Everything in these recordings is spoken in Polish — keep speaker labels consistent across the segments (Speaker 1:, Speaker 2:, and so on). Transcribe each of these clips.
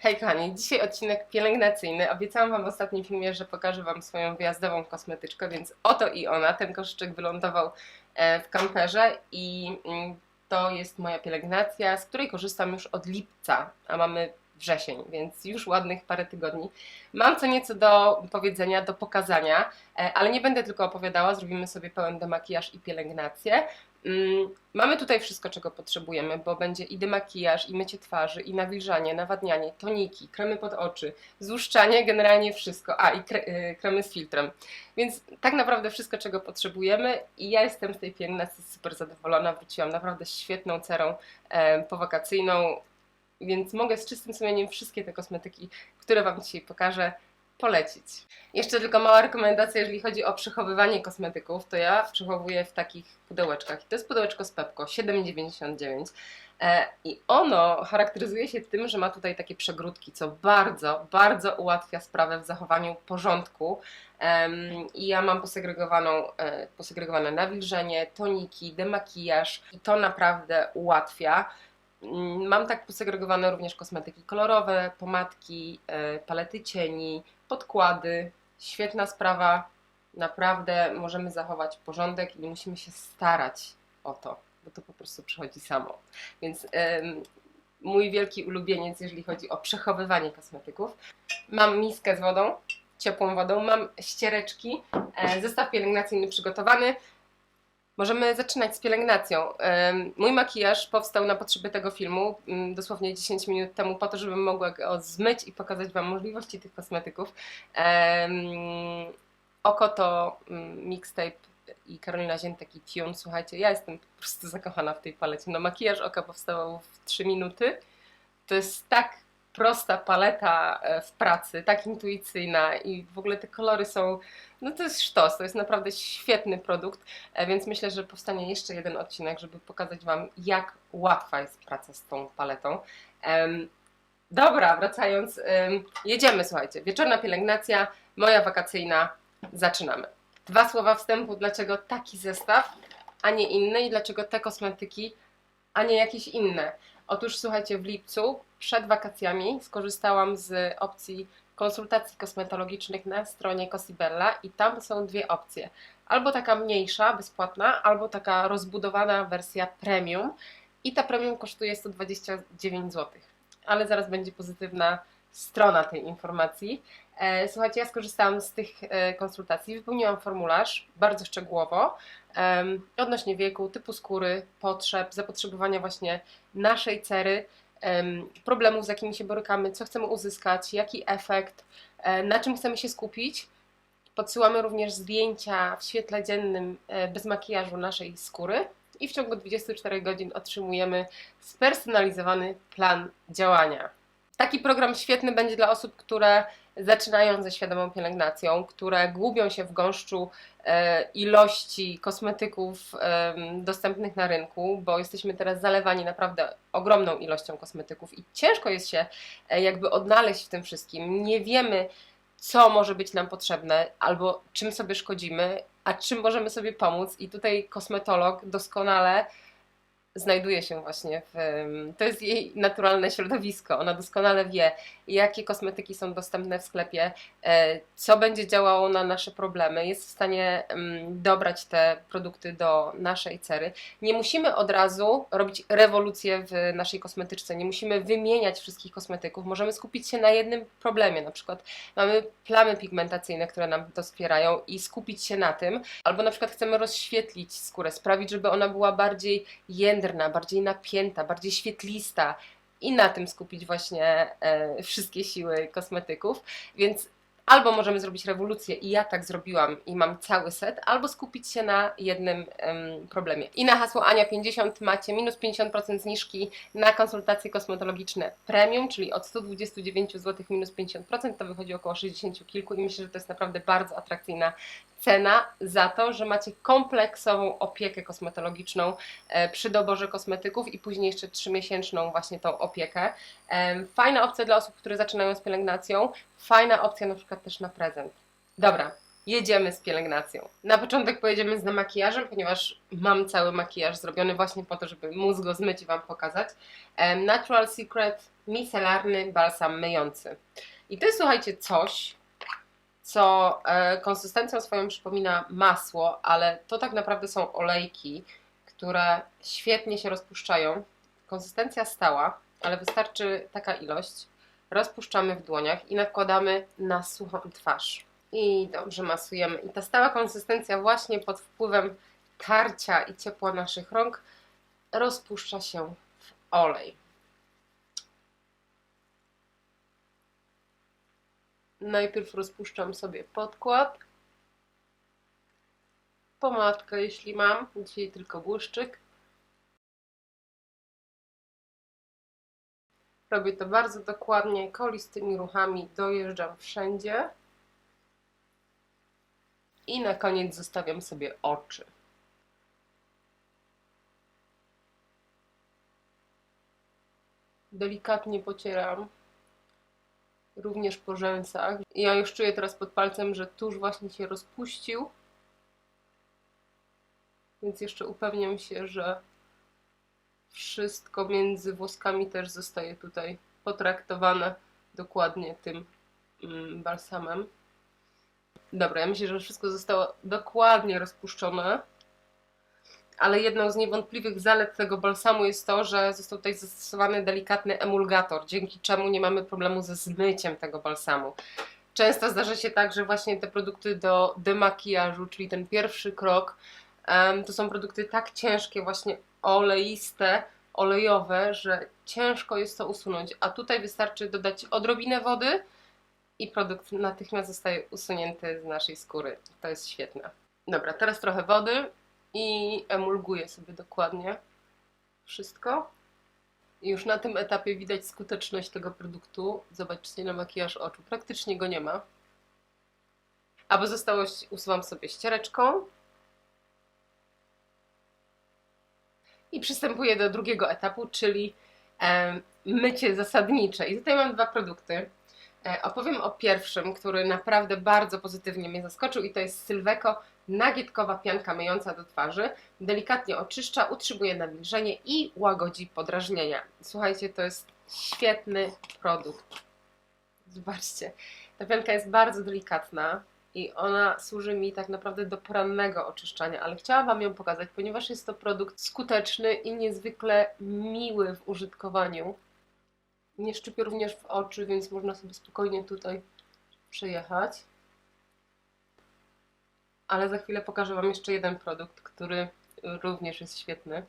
Speaker 1: Hej kochani, dzisiaj odcinek pielęgnacyjny. Obiecałam Wam w ostatnim filmie, że pokażę Wam swoją wyjazdową kosmetyczkę, więc oto i ona. Ten koszyczek wylądował e, w kamperze i mm, to jest moja pielęgnacja, z której korzystam już od lipca, a mamy wrzesień, więc już ładnych parę tygodni. Mam co nieco do powiedzenia, do pokazania, e, ale nie będę tylko opowiadała, zrobimy sobie pełen demakijaż i pielęgnację. Mm, Mamy tutaj wszystko, czego potrzebujemy, bo będzie i demakijaż, i mycie twarzy, i nawilżanie, nawadnianie, toniki, kremy pod oczy, złuszczanie, generalnie wszystko. A, i y, kremy z filtrem. Więc tak naprawdę wszystko, czego potrzebujemy i ja jestem z tej pielęgnacji super zadowolona. Wróciłam naprawdę świetną cerą e, powakacyjną, więc mogę z czystym sumieniem wszystkie te kosmetyki, które Wam dzisiaj pokażę, polecić. Jeszcze tylko mała rekomendacja, jeżeli chodzi o przechowywanie kosmetyków, to ja przechowuję w takich pudełeczkach. I to jest pudełeczko z Pepko 7,99. E, I ono charakteryzuje się tym, że ma tutaj takie przegródki, co bardzo, bardzo ułatwia sprawę w zachowaniu porządku. I ja mam posegregowaną, e, posegregowane nawilżenie, toniki, demakijaż i to naprawdę ułatwia. Mm, Mam tak posegregowane również kosmetyki kolorowe, pomadki, e, palety cieni, podkłady. Świetna sprawa. Naprawdę możemy zachować porządek i musimy się starać o to, bo to po prostu przychodzi samo. Więc mój wielki ulubieniec, jeżeli chodzi o przechowywanie kosmetyków. Mam miskę z wodą, ciepłą wodą, mam ściereczki, e, zestaw pielęgnacyjny przygotowany. Możemy zaczynać z pielęgnacją. Mój makijaż powstał na potrzeby tego filmu mm, dosłownie 10 minut temu, po to, żebym mogła go zmyć i pokazać Wam możliwości tych kosmetyków. Oko to mm, mixtape i Karolina Ziętek i Tune. Słuchajcie, ja jestem po prostu zakochana w tej palecie. No makijaż oka powstawał w 3 minuty. To jest tak prosta paleta e, w pracy, tak intuicyjna i w ogóle te kolory są, no to jest sztos, to jest naprawdę świetny produkt, e, więc myślę, że powstanie jeszcze jeden odcinek, żeby pokazać Wam, jak łatwa jest praca z tą paletą. Dobra, wracając, em, jedziemy, słuchajcie, wieczorna pielęgnacja, moja wakacyjna, zaczynamy. Dwa słowa wstępu, dlaczego taki zestaw, a nie inny i dlaczego te kosmetyki, a nie jakieś inne. Otóż słuchajcie, w lipcu przed wakacjami skorzystałam z opcji konsultacji kosmetologicznych na stronie Cosibella i tam są dwie opcje. Albo taka mniejsza, bezpłatna, albo taka rozbudowana wersja premium. I ta premium kosztuje 129 zł. Ale zaraz będzie pozytywna strona tej informacji. E, Słuchajcie, ja skorzystałam z tych e, konsultacji, wypełniłam formularz bardzo szczegółowo odnośnie wieku, typu skóry, potrzeb, zapotrzebowania właśnie naszej cery, em, problemów, z jakimi się borykamy, co chcemy uzyskać, jaki efekt, e, na czym chcemy się skupić. Podsyłamy również zdjęcia w świetle dziennym bez makijażu naszej skóry i w ciągu 24 godzin otrzymujemy spersonalizowany plan działania. Taki program świetny będzie dla osób, które zaczynają ze świadomą pielęgnacją, które gubią się w gąszczu e, ilości kosmetyków dostępnych na rynku, bo jesteśmy teraz zalewani naprawdę ogromną ilością kosmetyków i ciężko jest się e, jakby odnaleźć w tym wszystkim. Nie wiemy, co może być nam potrzebne, albo czym sobie szkodzimy, a czym możemy sobie pomóc. I tutaj kosmetolog doskonale znajduje się właśnie w. To jest jej naturalne środowisko. Ona doskonale wie, jakie kosmetyki są dostępne w sklepie, e, co będzie działało na nasze problemy. Jest w stanie dobrać te produkty do naszej cery. Nie musimy od razu robić rewolucję w naszej kosmetyczce, nie musimy wymieniać wszystkich kosmetyków. Możemy skupić się na jednym problemie, na przykład mamy plamy pigmentacyjne, które nam doskwierają i skupić się na tym, albo na przykład chcemy rozświetlić skórę, sprawić, żeby ona była bardziej jędrna, bardziej napięta, bardziej świetlista i na tym skupić właśnie e, wszystkie siły kosmetyków, więc albo możemy zrobić rewolucję i ja tak zrobiłam i mam cały set, albo skupić się na jednym em, problemie. I na hasło Ania50 macie minus 50% zniżki na konsultacje kosmetologiczne premium, czyli od 129 zł minus 50%, to wychodzi około 60 kilku i myślę, że to jest naprawdę bardzo atrakcyjna cena za to, że macie kompleksową opiekę kosmetologiczną e, przy doborze kosmetyków i później jeszcze trzymiesięczną właśnie tą opiekę. Fajna opcja dla osób, które zaczynają z pielęgnacją, fajna opcja na przykład też na prezent. Dobra, jedziemy z pielęgnacją. Na początek pojedziemy z makijażem, ponieważ mam cały makijaż zrobiony właśnie po to, żeby móc go zmyć i Wam pokazać. Natural Secret micelarny balsam myjący. I to jest, słuchajcie, coś, co e, konsystencją swoją przypomina masło, ale to tak naprawdę są olejki, które świetnie się rozpuszczają. Konsystencja stała, ale wystarczy taka ilość. Rozpuszczamy w dłoniach i nakładamy na suchą twarz. I dobrze masujemy. I ta stała konsystencja właśnie pod wpływem tarcia i ciepła naszych rąk rozpuszcza się w olej. Najpierw rozpuszczam sobie podkład, pomadkę jeśli mam, dzisiaj tylko błyszczyk. Robię to bardzo dokładnie, kolistymi ruchami dojeżdżam wszędzie. I na koniec zostawiam sobie oczy. Delikatnie pocieram również po rzęsach. Ja już czuję teraz pod palcem, że tusz właśnie się rozpuścił. Więc jeszcze upewniam się, że wszystko między włoskami też zostaje tutaj potraktowane dokładnie tym mm, balsamem. Dobra, ja myślę, że wszystko zostało dokładnie rozpuszczone. Ale jedną z niewątpliwych zalet tego balsamu jest to, że został tutaj zastosowany delikatny emulgator, dzięki czemu nie mamy problemu ze zmyciem tego balsamu. Często zdarza się tak, że właśnie te produkty do demakijażu, czyli ten pierwszy krok, to są produkty tak ciężkie, właśnie oleiste, olejowe, że ciężko jest to usunąć. A tutaj wystarczy dodać odrobinę wody i produkt natychmiast zostaje usunięty z naszej skóry. To jest świetne. Dobra, teraz trochę wody i emulguję sobie dokładnie wszystko. Już na tym etapie widać skuteczność tego produktu. Zobaczcie na makijaż oczu. Praktycznie go nie ma. A pozostałość usuwam sobie ściereczką. I przystępuję do drugiego etapu, czyli mycie zasadnicze. I tutaj mam dwa produkty. E, Opowiem o pierwszym, który naprawdę bardzo pozytywnie mnie zaskoczył i to jest Sylweco nagietkowa pianka myjąca do twarzy. Delikatnie oczyszcza, utrzymuje nawilżenie i łagodzi podrażnienia. Słuchajcie, to jest świetny produkt. Zobaczcie, ta pianka jest bardzo delikatna i ona służy mi tak naprawdę do porannego oczyszczania, ale chciałam Wam ją pokazać, ponieważ jest to produkt skuteczny i niezwykle miły w użytkowaniu. Nie szczypie również w oczy, więc można sobie spokojnie tutaj przejechać. Ale za chwilę pokażę Wam jeszcze jeden produkt, który również jest świetny.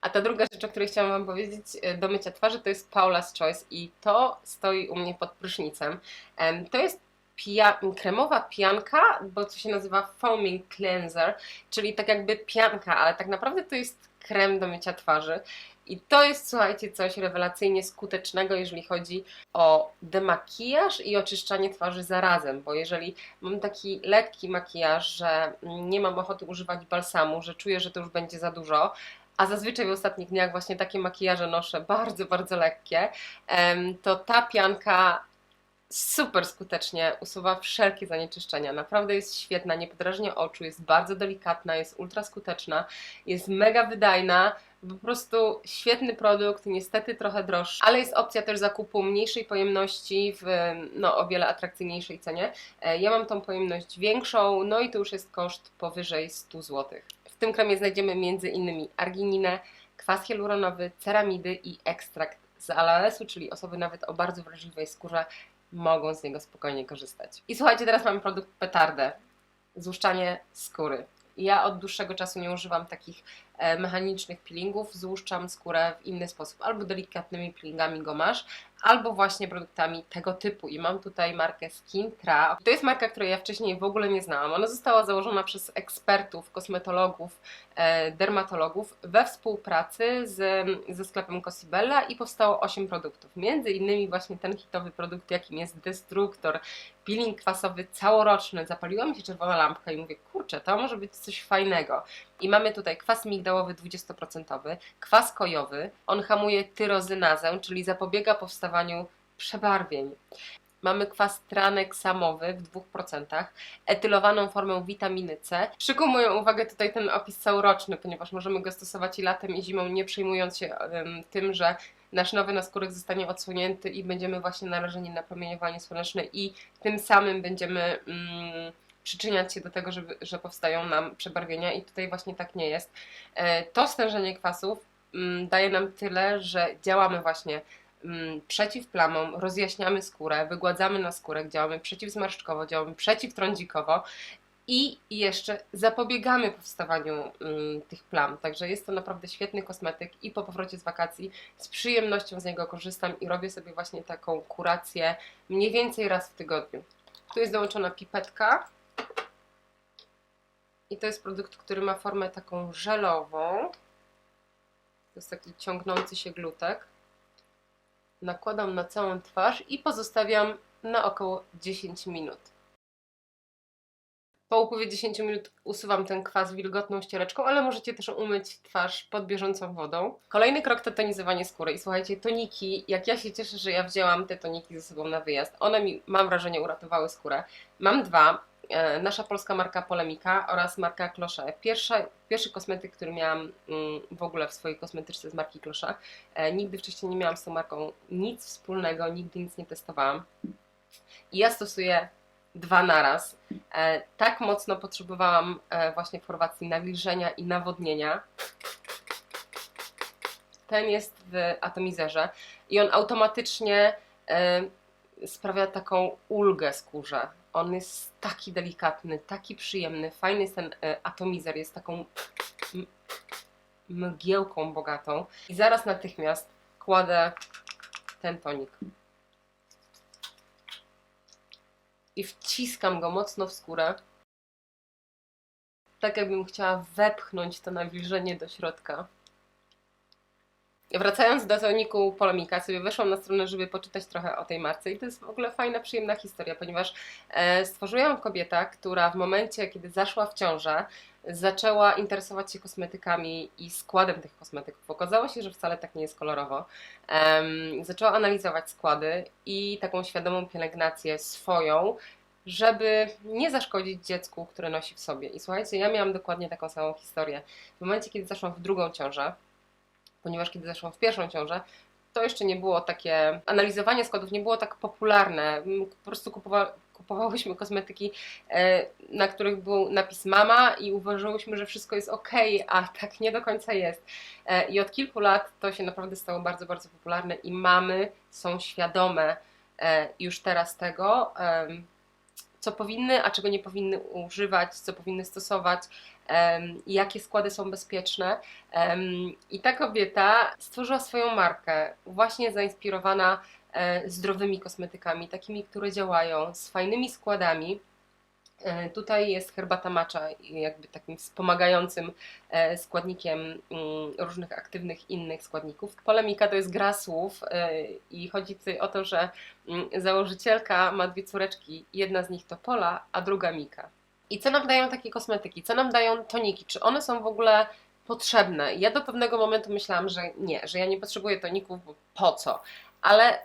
Speaker 1: A ta druga rzecz, o której chciałam Wam powiedzieć e, do mycia twarzy, to jest Paula's Choice i to stoi u mnie pod prysznicem. Em, To jest pia kremowa pianka, bo to się nazywa foaming cleanser, czyli tak jakby pianka, ale tak naprawdę to jest krem do mycia twarzy. I to jest, słuchajcie, coś rewelacyjnie skutecznego, jeżeli chodzi o demakijaż i oczyszczanie twarzy zarazem, bo jeżeli mam taki lekki makijaż, że nie mam ochoty używać balsamu, że czuję, że to już będzie za dużo, a zazwyczaj w ostatnich dniach właśnie takie makijaże noszę bardzo, bardzo lekkie, to ta pianka super skutecznie usuwa wszelkie zanieczyszczenia. Naprawdę jest świetna, nie podrażnia oczu, jest bardzo delikatna, jest ultra skuteczna, jest mega wydajna. Po prostu świetny produkt, niestety trochę droższy, ale jest opcja też zakupu mniejszej pojemności w no, o wiele atrakcyjniejszej cenie. E, Ja mam tą pojemność większą, no i to już jest koszt powyżej 100 zł. W tym kremie znajdziemy m.in. argininę, kwas hialuronowy, ceramidy i ekstrakt z aloesu, czyli osoby nawet o bardzo wrażliwej skórze mogą z niego spokojnie korzystać. I słuchajcie, teraz mamy produkt petardę. Złuszczanie skóry. Ja od dłuższego czasu nie używam takich mechanicznych peelingów, złuszczam skórę w inny sposób, albo delikatnymi peelingami gomasz, albo właśnie produktami tego typu. I mam tutaj markę Skintra. To jest marka, której ja wcześniej w ogóle nie znałam. Ona została założona przez ekspertów, kosmetologów, e, dermatologów we współpracy z, ze sklepem Cosibella i powstało 8 produktów. Między innymi właśnie ten hitowy produkt, jakim jest Destruktor, peeling kwasowy całoroczny. Zapaliła mi się czerwona lampka i mówię, kurczę, to może być coś fajnego. I mamy tutaj kwas migdałowy 20%, kwas kojowy. On hamuje tyrozynazę, czyli zapobiega powstawaniu przebarwień. Mamy kwas tranek samowy w 2%, etylowaną formę witaminy C. Przykuł moją uwagę tutaj ten opis całoroczny, ponieważ możemy go stosować i latem i zimą, nie przejmując się tym, że nasz nowy naskórek zostanie odsłonięty i będziemy właśnie narażeni na promieniowanie słoneczne i tym samym będziemy mm, przyczyniać się do tego, żeby, że powstają nam przebarwienia i tutaj właśnie tak nie jest. E, To stężenie kwasów mm, daje nam tyle, że działamy właśnie przeciw plamom, rozjaśniamy skórę, wygładzamy na skórę, działamy przeciwzmarszczkowo, działamy przeciwtrądzikowo i jeszcze zapobiegamy powstawaniu mm, tych plam. Także jest to naprawdę świetny kosmetyk i po powrocie z wakacji z przyjemnością z niego korzystam i robię sobie właśnie taką kurację mniej więcej raz w tygodniu. Tu jest dołączona pipetka. I to jest produkt, który ma formę taką żelową. To jest taki ciągnący się glutek. Nakładam na całą twarz i pozostawiam na około 10 minut. Po upływie 10 minut usuwam ten kwas wilgotną ściereczką, ale możecie też umyć twarz pod bieżącą wodą. Kolejny krok to tonizowanie skóry. I słuchajcie, toniki, jak ja się cieszę, że ja wzięłam te toniki ze sobą na wyjazd. One mi, mam wrażenie, uratowały skórę. Mam dwa. E, nasza polska marka Polemika oraz marka. Pierwsza, pierwszy kosmetyk, który miałam mm, w ogóle w swojej kosmetyczce z marki Cloche. E, nigdy wcześniej nie miałam z tą marką nic wspólnego, nigdy nic nie testowałam. I ja stosuję dwa naraz. E, tak mocno potrzebowałam właśnie w Chorwacji nawilżenia i nawodnienia. Ten jest w atomizerze i on automatycznie sprawia taką ulgę skórze. On jest taki delikatny, taki przyjemny, fajny jest ten e, atomizer, jest taką mgiełką bogatą. I zaraz natychmiast kładę ten tonik. i wciskam go mocno w skórę. Tak jakbym chciała wepchnąć to nawilżenie do środka. Wracając do toniku Polemika, sobie weszłam na stronę, żeby poczytać trochę o tej marce i to jest w ogóle fajna, przyjemna historia, ponieważ e, stworzyła ją kobieta, która w momencie, kiedy zaszła w ciążę, zaczęła interesować się kosmetykami i składem tych kosmetyków. Okazało się, że wcale tak nie jest kolorowo. Zaczęła analizować składy i taką świadomą pielęgnację swoją, żeby nie zaszkodzić dziecku, które nosi w sobie. I słuchajcie, ja miałam dokładnie taką samą historię. W momencie, kiedy zaszłam w drugą ciążę, ponieważ kiedy zeszłam w pierwszą ciążę, to jeszcze nie było takie, analizowanie składów nie było tak popularne. M, Po prostu kupowa, kupowałyśmy kosmetyki, e, na których był napis mama i uważałyśmy, że wszystko jest ok, a tak nie do końca jest. E, I od kilku lat to się naprawdę stało bardzo, bardzo popularne i mamy są świadome e, już teraz tego, co powinny, a czego nie powinny używać, co powinny stosować, jakie składy są bezpieczne. I ta kobieta stworzyła swoją markę, właśnie zainspirowana e, zdrowymi kosmetykami, takimi, które działają, z fajnymi składami. E, Tutaj jest herbata matcha, jakby takim wspomagającym e, składnikiem mm, różnych aktywnych innych składników. Polemika to jest gra słów i chodzi tutaj o to, że mm, założycielka ma dwie córeczki, jedna z nich to Pola, a druga Mika. I co nam dają takie kosmetyki? Co nam dają toniki? Czy one są w ogóle potrzebne? Ja do pewnego momentu myślałam, że nie, że ja nie potrzebuję toników, bo po co? Ale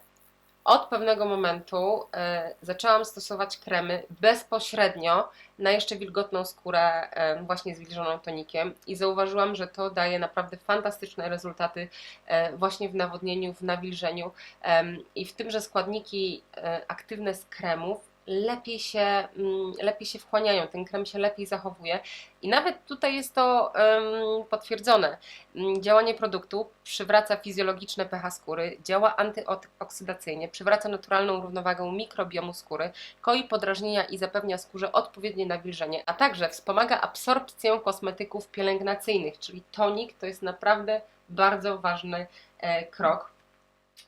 Speaker 1: od pewnego momentu e, zaczęłam stosować kremy bezpośrednio na jeszcze wilgotną skórę, e, właśnie zwilżoną tonikiem, i zauważyłam, że to daje naprawdę fantastyczne rezultaty e, właśnie w nawodnieniu, w nawilżeniu em, i w tym, że składniki e, aktywne z kremów lepiej się, mm, lepiej się wchłaniają, ten krem się lepiej zachowuje. I nawet tutaj jest to em, potwierdzone. Mm, Działanie produktu przywraca fizjologiczne pH skóry, działa antyoksydacyjnie, przywraca naturalną równowagę mikrobiomu skóry, koi podrażnienia i zapewnia skórze odpowiednie nawilżenie, a także wspomaga absorpcję kosmetyków pielęgnacyjnych, czyli tonik to jest naprawdę bardzo ważny e, krok.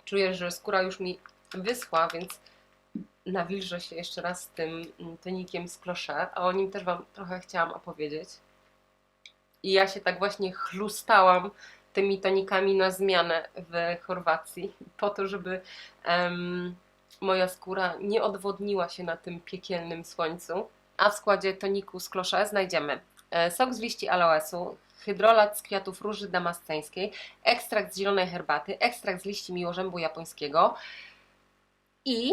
Speaker 1: Czuję, że skóra już mi wyschła, więc nawilżę się jeszcze raz tym mm, tonikiem z Cloche, a o nim też Wam trochę chciałam opowiedzieć. I ja się tak właśnie chlustałam tymi tonikami na zmianę w Chorwacji, po to, żeby moja skóra nie odwodniła się na tym piekielnym słońcu. A w składzie toniku z Cloche znajdziemy e, sok z liści aloesu, hydrolat z kwiatów róży damasceńskiej, ekstrakt z zielonej herbaty, ekstrakt z liści miłożębu japońskiego i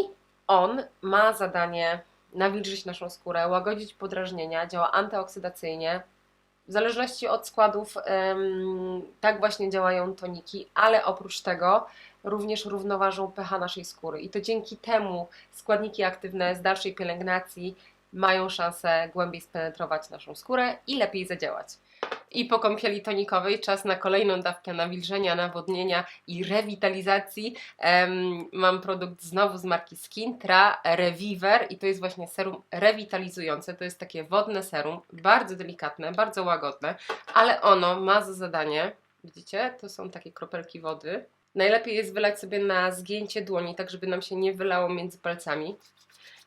Speaker 1: on ma zadanie nawilżyć naszą skórę, łagodzić podrażnienia, działa antyoksydacyjnie. W zależności od składów tak właśnie działają toniki, ale oprócz tego również równoważą pH naszej skóry. I to dzięki temu składniki aktywne z dalszej pielęgnacji mają szansę głębiej spenetrować naszą skórę i lepiej zadziałać. I po kąpieli tonikowej czas na kolejną dawkę nawilżenia, nawodnienia i rewitalizacji. Mam produkt znowu z marki Skintra Reviver i to jest właśnie serum rewitalizujące. To jest takie wodne serum, bardzo delikatne, bardzo łagodne, ale ono ma za zadanie, widzicie, to są takie kropelki wody. Najlepiej jest wylać sobie na zgięcie dłoni, tak żeby nam się nie wylało między palcami.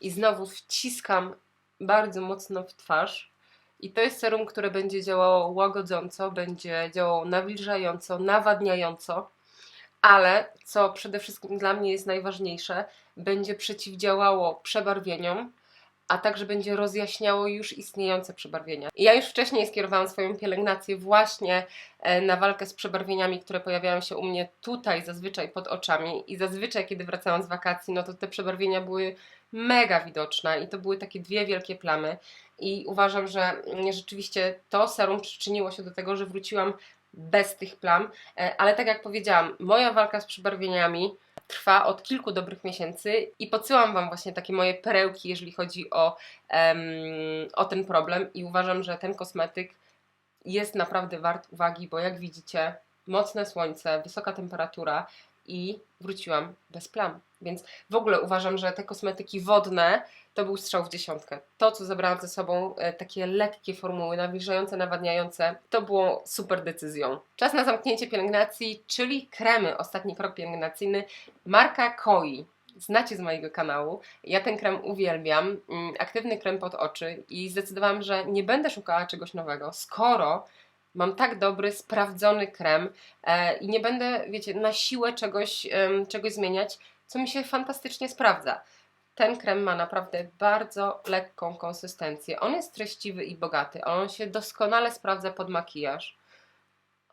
Speaker 1: I znowu wciskam bardzo mocno w twarz. I to jest serum, które będzie działało łagodząco, będzie działało nawilżająco, nawadniająco, ale co przede wszystkim dla mnie jest najważniejsze, będzie przeciwdziałało przebarwieniom, a także będzie rozjaśniało już istniejące przebarwienia. Ja już wcześniej skierowałam swoją pielęgnację właśnie e, na walkę z przebarwieniami, które pojawiają się u mnie tutaj, zazwyczaj pod oczami. I zazwyczaj, kiedy wracałam z wakacji, no to te przebarwienia były mega widoczne i to były takie dwie wielkie plamy. I uważam, że mm, rzeczywiście to serum przyczyniło się do tego, że wróciłam bez tych plam. E, Ale tak jak powiedziałam, moja walka z przebarwieniami trwa od kilku dobrych miesięcy i podsyłam Wam właśnie takie moje perełki, jeżeli chodzi o, em, o ten problem i uważam, że ten kosmetyk jest naprawdę wart uwagi, bo jak widzicie, mocne słońce, wysoka temperatura i wróciłam bez plam. Więc w ogóle uważam, że te kosmetyki wodne to był strzał w dziesiątkę. To, co zabrałam ze sobą, e, takie lekkie formuły, nawilżające, nawadniające, to było super decyzją. Czas na zamknięcie pielęgnacji, czyli kremy, ostatni krok pielęgnacyjny, marka Koi. Znacie z mojego kanału. Ja ten krem uwielbiam. Mm, Aktywny krem pod oczy i zdecydowałam, że nie będę szukała czegoś nowego, skoro mam tak dobry, sprawdzony krem e, i nie będę, wiecie, na siłę czegoś, czegoś zmieniać, co mi się fantastycznie sprawdza. Ten krem ma naprawdę bardzo lekką konsystencję. On jest treściwy i bogaty. On się doskonale sprawdza pod makijaż.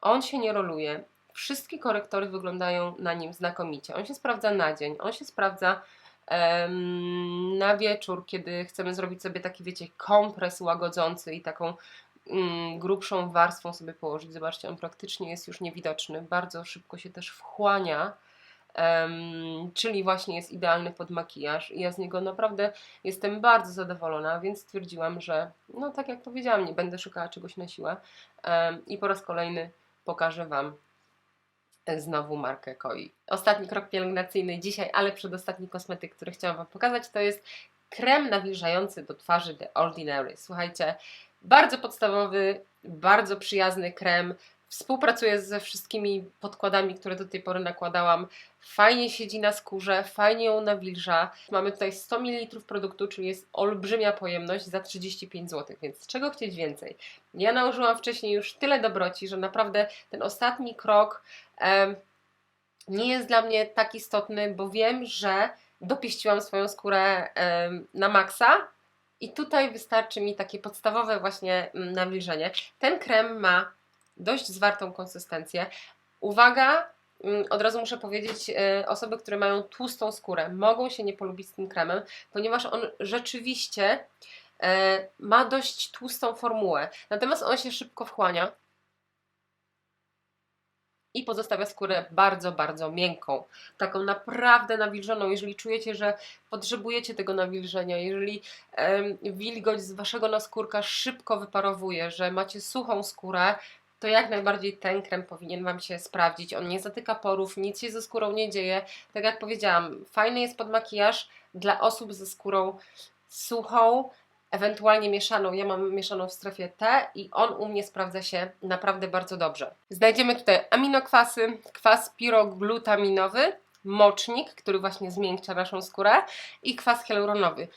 Speaker 1: On się nie roluje. Wszystkie korektory wyglądają na nim znakomicie. On się sprawdza na dzień. On się sprawdza na wieczór, kiedy chcemy zrobić sobie taki, wiecie, kompres łagodzący i taką mm, grubszą warstwą sobie położyć. Zobaczcie, on praktycznie jest już niewidoczny. Bardzo szybko się też wchłania. Em, czyli właśnie jest idealny pod makijaż i ja z niego naprawdę jestem bardzo zadowolona, więc stwierdziłam, że no tak jak powiedziałam, nie będę szukała czegoś na siłę Em, i po raz kolejny pokażę Wam znowu markę Koi. Ostatni krok pielęgnacyjny dzisiaj, ale przedostatni kosmetyk, który chciałam Wam pokazać, to jest krem nawilżający do twarzy The Ordinary. Słuchajcie, bardzo podstawowy, bardzo przyjazny krem. Współpracuje ze wszystkimi podkładami, które do tej pory nakładałam. Fajnie siedzi na skórze, fajnie ją nawilża. Mamy tutaj 100 ml produktu, czyli jest olbrzymia pojemność za 35 zł, więc czego chcieć więcej? Ja nałożyłam wcześniej już tyle dobroci, że naprawdę ten ostatni krok em, nie jest dla mnie tak istotny, bo wiem, że dopieściłam swoją skórę em, na maksa i tutaj wystarczy mi takie podstawowe właśnie mm, nawilżenie. Ten krem ma dość zwartą konsystencję. Uwaga, mm, od razu muszę powiedzieć, e, osoby, które mają tłustą skórę, mogą się nie polubić z tym kremem, ponieważ on rzeczywiście e, ma dość tłustą formułę. Natomiast on się szybko wchłania i pozostawia skórę bardzo, bardzo miękką. Taką naprawdę nawilżoną. Jeżeli czujecie, że potrzebujecie tego nawilżenia, jeżeli wilgoć z waszego naskórka szybko wyparowuje, że macie suchą skórę, to jak najbardziej ten krem powinien Wam się sprawdzić. On nie zatyka porów, nic się ze skórą nie dzieje. Tak jak powiedziałam, fajny jest pod makijaż dla osób ze skórą suchą, ewentualnie mieszaną. Ja mam mieszaną w strefie T i on u mnie sprawdza się naprawdę bardzo dobrze. Znajdziemy tutaj aminokwasy, kwas piroglutaminowy, mocznik, który właśnie zmiękcza naszą skórę i kwas hialuronowy.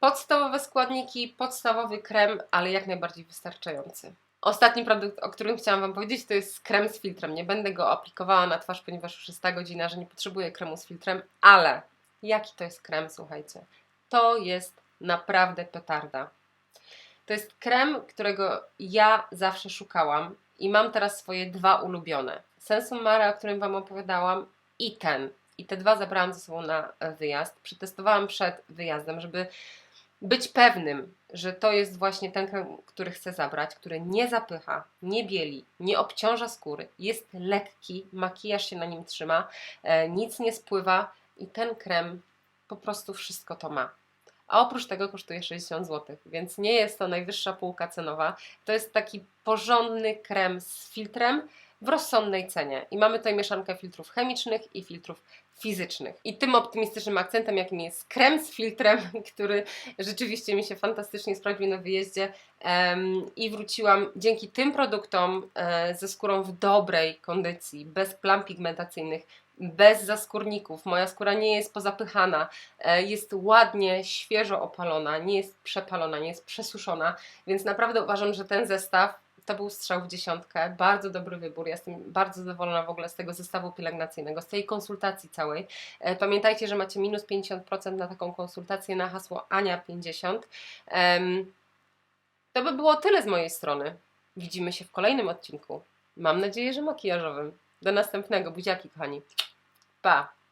Speaker 1: Podstawowe składniki, podstawowy krem, ale jak najbardziej wystarczający. Ostatni produkt, o którym chciałam Wam powiedzieć, to jest krem z filtrem. Nie będę go aplikowała na twarz, ponieważ już jest ta godzina, że nie potrzebuję kremu z filtrem, ale jaki to jest krem, słuchajcie? To jest naprawdę petarda. To jest krem, którego ja zawsze szukałam i mam teraz swoje dwa ulubione. Sensum Mare, o którym Wam opowiadałam i ten. I te dwa zabrałam ze sobą na wyjazd. Przetestowałam przed wyjazdem, żeby być pewnym, że to jest właśnie ten krem, który chcę zabrać, który nie zapycha, nie bieli, nie obciąża skóry, jest lekki, makijaż się na nim trzyma, e, nic nie spływa i ten krem po prostu wszystko to ma. A oprócz tego kosztuje 60 zł, więc nie jest to najwyższa półka cenowa. To jest taki porządny krem z filtrem w rozsądnej cenie. I mamy tutaj mieszankę filtrów chemicznych i filtrów fizycznych. I tym optymistycznym akcentem, jakim jest krem z filtrem, który rzeczywiście mi się fantastycznie sprawdził na wyjeździe em, i wróciłam dzięki tym produktom e, ze skórą w dobrej kondycji, bez plam pigmentacyjnych, bez zaskórników. Moja skóra nie jest pozapychana, e, jest ładnie, świeżo opalona, nie jest przepalona, nie jest przesuszona, więc naprawdę uważam, że ten zestaw to był strzał w dziesiątkę, bardzo dobry wybór. Ja jestem bardzo zadowolona w ogóle z tego zestawu pielęgnacyjnego, z tej konsultacji całej. E, Pamiętajcie, że macie minus 50% na taką konsultację na hasło Ania50. Em, To by było tyle z mojej strony. Widzimy się w kolejnym odcinku. Mam nadzieję, że makijażowym. Do następnego. Buziaki, kochani. Pa!